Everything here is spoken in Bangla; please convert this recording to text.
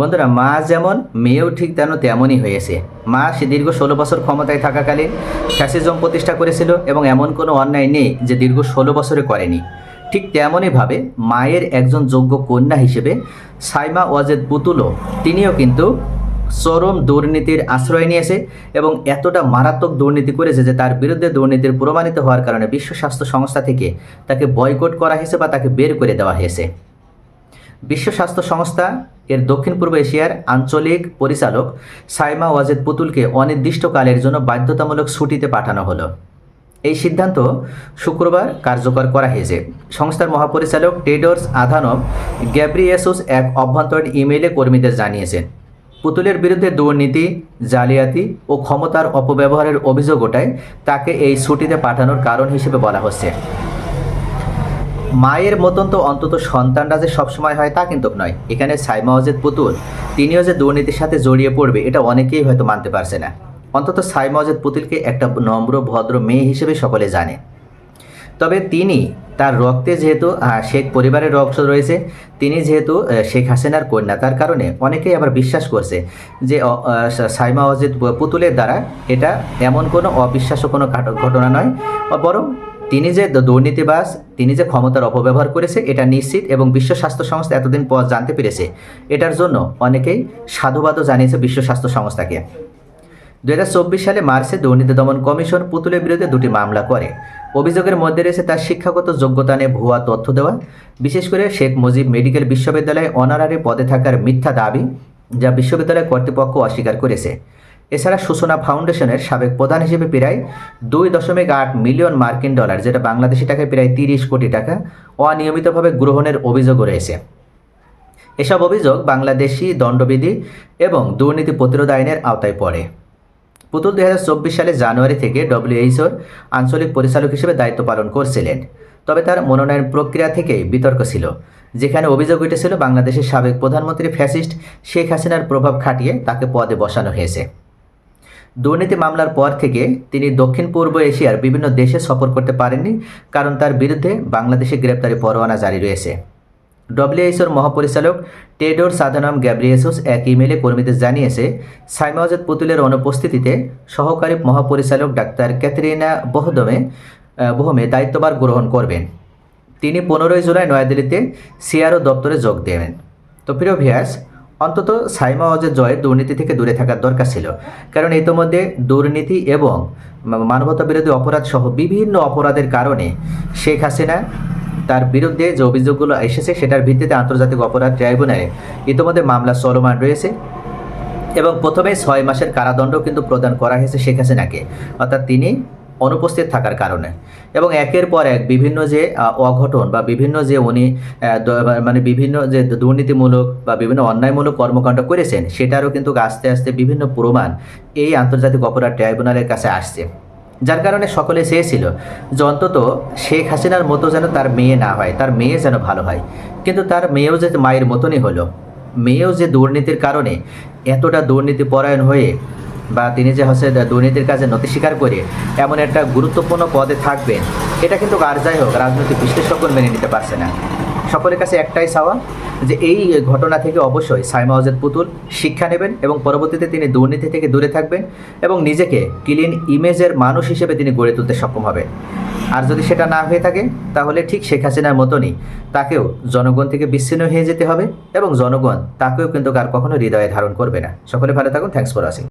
বন্ধুরা, মা যেমন মেয়েও ঠিক তেন তেমনই হয়েছে। মা সে দীর্ঘ ষোলো বছর ক্ষমতায় থাকাকালীন ফ্যাসিজম প্রতিষ্ঠা করেছিল এবং এমন কোনো অন্যায় নেই যে দীর্ঘ ষোলো বছরে করেনি। ঠিক তেমনইভাবে মায়ের একজন যোগ্য কন্যা হিসেবে সাইমা ওয়াজেদ পুতুলও, তিনিও কিন্তু চরম দুর্নীতির আশ্রয় নিয়েছে এবং এতটা মারাত্মক দুর্নীতি করেছে যে তার বিরুদ্ধে দুর্নীতির প্রমাণিত হওয়ার কারণে বিশ্ব স্বাস্থ্য সংস্থা থেকে তাকে বয়কট করা হয়েছে বা তাকে বের করে দেওয়া হয়েছে। বিশ্ব স্বাস্থ্য সংস্থা এর দক্ষিণ পূর্ব এশিয়ার আঞ্চলিক পরিচালক সাইমা ওয়াজেদ পুতুলকে অনির্দিষ্টকালের জন্য বাধ্যতামূলক ছুটিতে পাঠানো হলো। এই সিদ্ধান্ত শুক্রবার কার্যকর করা হয়েছে। সংস্থার মহাপরিচালক টেডর্স আধানব গ্যাব্রিয়েসুস এক অভ্যন্তরীণ ইমেইলে কর্মীদের জানিয়েছেন পুতুলের বিরুদ্ধে দুর্নীতি, জালিয়াতি ও ক্ষমতার অপব্যবহারের অভিযোগ ওঠায় তাকে এই ছুটিতে পাঠানোর কারণ হিসেবে বলা হচ্ছে। মায়ের মতন তো অন্তত সন্তানরা যে সবসময় হয় তা কিন্তু নয়। এখানে সাইমা ওয়াজেদ পুতুল, তিনিও যে দুর্নীতির সাথে জড়িয়ে পড়বে, এটা অনেকেই হয়তো মানতে পারছে না। অন্তত সাইমা ওয়াজেদ পুতুলকে একটা নম্র, ভদ্র মেয়ে হিসেবে সকলে জানে। তবে তিনি তার রক্তে যেহেতু শেখ পরিবারের রক্ত রয়েছে, তিনি যেহেতু শেখ হাসিনার কন্যা, তার কারণে অনেকেই আবার বিশ্বাস করছে যে সাইমা ওয়াজেদ পুতুলের দ্বারা এটা এমন কোনো অবিশ্বাস্য কোনো ঘাট- ঘটনা নয়, বরং তিনি যে দুর্নীতিবাজ, তিনি যে ক্ষমতার অপব্যবহার করেছে, এটা নিশ্চিত এবং বিশ্ব স্বাস্থ্য সংস্থা এতদিন পর জানতে পেরেছে। এটার জন্য অনেকেই সাধুবাদও জানিয়েছে বিশ্ব স্বাস্থ্য সংস্থাকে। দুহাজার চব্বিশ সালে মার্চে দুর্নীতি দমন কমিশন পুতুলের বিরুদ্ধে দুটি মামলা করে। অভিযোগের মধ্যে রয়েছে তার শিক্ষাগত যোগ্যতা নিয়ে ভুয়া তথ্য দেওয়া। বিশেষ করে শেখ মুজিব মেডিকেল বিশ্ববিদ্যালয়ে অনারারি পদে থাকার মিথ্যা দাবি, যা বিশ্ববিদ্যালয় কর্তৃপক্ষ অস্বীকার করেছে। এছাড়া সূচনা ফাউন্ডেশনের সাবেক প্রধান হিসেবে প্রায় দুই দশমিক আট মিলিয়ন মার্কিন ডলার, যেটা বাংলাদেশি টাকায় প্রায় তিরিশ কোটি টাকা, অনিয়মিতভাবে গ্রহণের অভিযোগও রয়েছে। এসব অভিযোগ বাংলাদেশি দণ্ডবিধি এবং দুর্নীতি প্রতিরোধ আইনের আওতায় পড়ে। পুতুল দুই হাজার চব্বিশ সালে জানুয়ারি থেকে ডব্লিউএইচওর আঞ্চলিক পরিচালক হিসেবে দায়িত্ব পালন করছিলেন। তবে তার মনোনয়ন প্রক্রিয়া থেকেই বিতর্ক ছিল, যেখানে অভিযোগ উঠেছিল বাংলাদেশের সাবেক প্রধানমন্ত্রী ফ্যাসিস্ট শেখ হাসিনার প্রভাব খাটিয়ে তাকে পদে বসানো হয়েছে। দুর্নীতি মামলার পর থেকে তিনি দক্ষিণ পূর্ব এশিয়ার বিভিন্ন দেশে সফর করতে পারেননি, কারণ তার বিরুদ্ধে বাংলাদেশে গ্রেপ্তারি পরোয়ানা জারি রয়েছে। ডব্লিউএইচওর মহাপরিচালক টেডোর সাধানম গ্যাব্রিয়েসুস এক ইমেলে কর্মীদের জানিয়েছে, সাইমাওয়াজেদ পুতুলের অনুপস্থিতিতে সহকারী মহাপরিচালক ডাক্তার ক্যাথরিনা বহদমে বহমে দায়িত্বভার গ্রহণ করবেন। তিনি পনেরোই জুলাই নয়াদিল্লিতে সিআরও দপ্তরে যোগ দেবেন। তো প্রিয় ভিয়াস অন্তত সাইমা ওয়াজের জয় দুর্নীতি থেকে দূরে থাকার দরকার ছিল। কারণ ইতোমধ্যে দুর্নীতি এবং মানবতা বিরোধী অপরাধ সহ বিভিন্ন অপরাধের কারণে শেখ হাসিনা তার বিরুদ্ধে যে অভিযোগগুলো এসেছে সেটার ভিত্তিতে আন্তর্জাতিক অপরাধ ট্রাইব্যুনালে ইতোমধ্যে মামলা চলমান রয়েছে। এবং প্রথমে ছয় মাসের কারাদণ্ড কিন্তু প্রদান করা হয়েছে শেখ হাসিনাকে। অর্থাৎ তিনি অনুপস্থিত থাকার কারণে। এবং একের পর এক বিভিন্ন যে অঘটন বা বিভিন্ন যে উনি মানে বিভিন্ন যে দুর্নীতিমূলক বা বিভিন্ন অন্যায়মূলক কর্মকাণ্ড করেছেন, সেটারও কিন্তু আস্তে আস্তে বিভিন্ন প্রমাণ এই আন্তর্জাতিক অপরাধ ট্রাইব্যুনালের কাছে আসছে। যার কারণে সকলে চেয়েছিল যে অন্তত শেখ হাসিনার মতো যেন তার মেয়ে না হয়, তার মেয়ে যেন ভালো হয়। কিন্তু তার মেয়েও যে মায়ের মতনই হলো, মেয়েও যে দুর্নীতির কারণে এতটা দুর্নীতি পরায়ণ হয়ে বা তিনি যে হচ্ছে দুর্নীতির কাজে নথি স্বীকার করে এমন একটা গুরুত্বপূর্ণ পদে থাকবেন, এটা কিন্তু আর যাই হোক, রাজনৈতিক বিশ্লেষকগণ মেনে নিতে পারছে না। সকলের কাছে একটাই চাওয়া যে এই ঘটনা থেকে অবশ্যই সাইমা ওয়াজেদ পুতুল শিক্ষা নেবেন এবং পরবর্তীতে তিনি দুর্নীতি থেকে দূরে থাকবেন এবং নিজেকে ক্লিন ইমেজের মানুষ হিসেবে তিনি গড়ে তুলতে সক্ষম হবেন। আর যদি সেটা না হয়ে থাকে, তাহলে ঠিক শেখ হাসিনার মতনই তাকেও জনগণ থেকে বিচ্ছিন্ন হয়ে যেতে হবে এবং জনগণ তাকেও কিন্তু আর কখনো হৃদয়ে ধারণ করবে না। সকলে ভালো থাকুন থ্যাংকস ফর ওয়াচিং